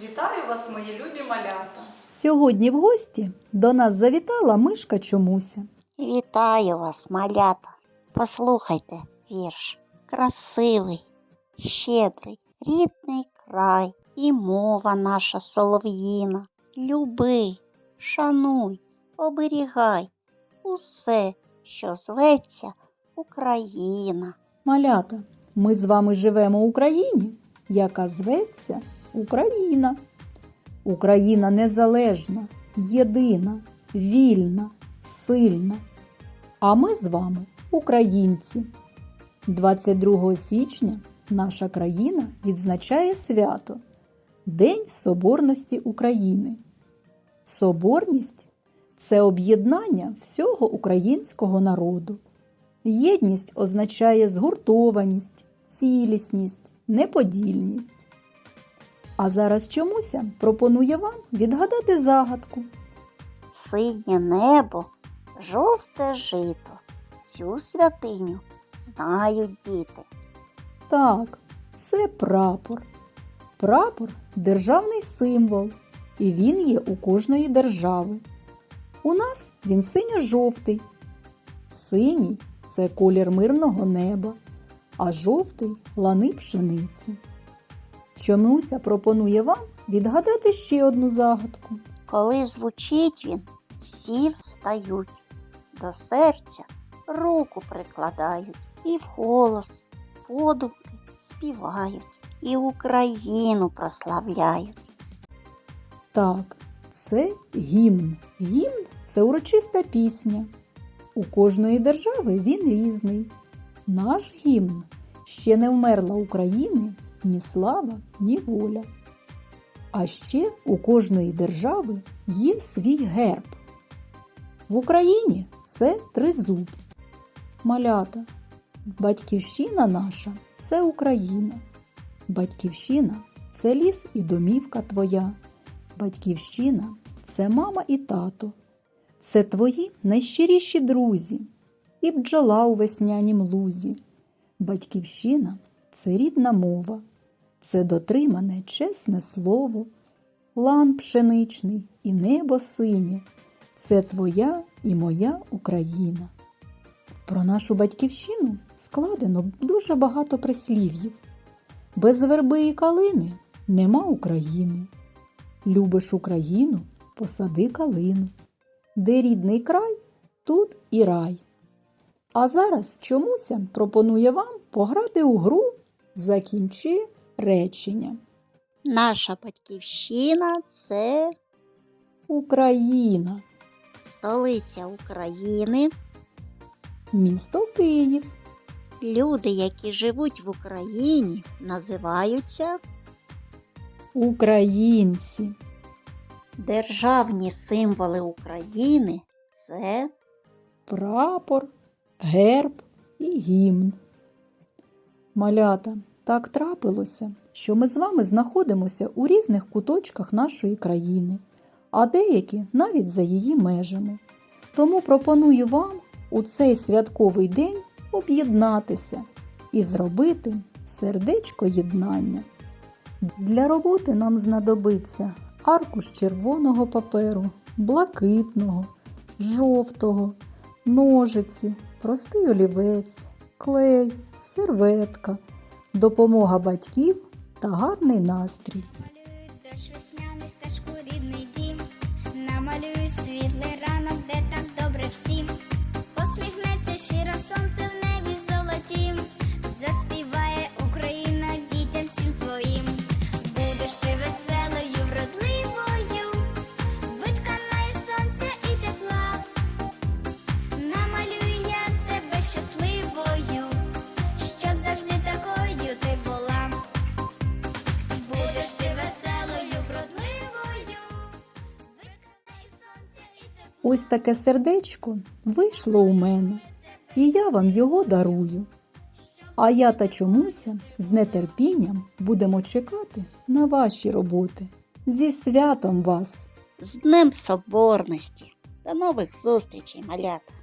Вітаю вас, мої любі малята. Сьогодні в гості до нас завітала мишка Чомуся. Вітаю вас, малята. Послухайте вірш. Красивий, щедрий, рідний край і мова наша солов'їна. Люби, шануй, оберігай усе, що зветься Україна. Малята, ми з вами живемо в Україні, яка зветься Україна. Україна незалежна, єдина, вільна, сильна. А ми з вами українці. 22 січня наша країна відзначає свято День Соборності України. Соборність це об'єднання всього українського народу. Єдність означає згуртованість, цілісність, неподільність. А зараз чомуся пропоную вам відгадати загадку. Синє небо, жовте жито. Цю святиню знають діти. Так, це прапор. Прапор державний символ, і він є у кожної держави. У нас він синьо-жовтий. Синій це колір мирного неба, а жовтий лани пшениці. Чомуся пропонує вам відгадати ще одну загадку. Коли звучить він, всі встають, до серця руку прикладають і вголос, подумки співають, і Україну прославляють. Так, це гімн. Гімн це урочиста пісня. У кожної держави він різний. Наш гімн ще не вмерла України ні слава, ні воля. А ще у кожної держави є свій герб. В Україні це тризуб. Малята. Батьківщина наша це Україна. Батьківщина це ліс і домівка твоя. Батьківщина це мама і тато. Це твої найщиріші друзі і бджола у веснянім лузі. Батьківщина це рідна мова, це дотримане чесне слово, лан пшеничний і небо синє. Це твоя і моя Україна. Про нашу батьківщину складено дуже багато прислів'їв. Без верби і калини нема України. Любиш Україну, посади калину. Де рідний край, тут і рай. А зараз чомуся пропонує вам пограти у гру Закінчи речення. Наша батьківщина це Україна, столиця України. місто Київ, Люди, які живуть в Україні, називаються українці, державні символи України. Це прапор, герб і гімн. Малята, так трапилося, що ми з вами знаходимося у різних куточках нашої країни, а деякі навіть за її межами. Тому пропоную вам у цей святковий день об'єднатися і зробити сердечко єднання. Для роботи нам знадобиться аркуш червоного паперу, блакитного, жовтого, ножиці, простий олівець, клей, серветка, допомога батьків та гарний настрій. Ось таке сердечко вийшло у мене, і я вам його дарую. А я та чомуся з нетерпінням будемо чекати на ваші роботи. Зі святом вас! з Днем Соборності. До нових зустрічей, малята!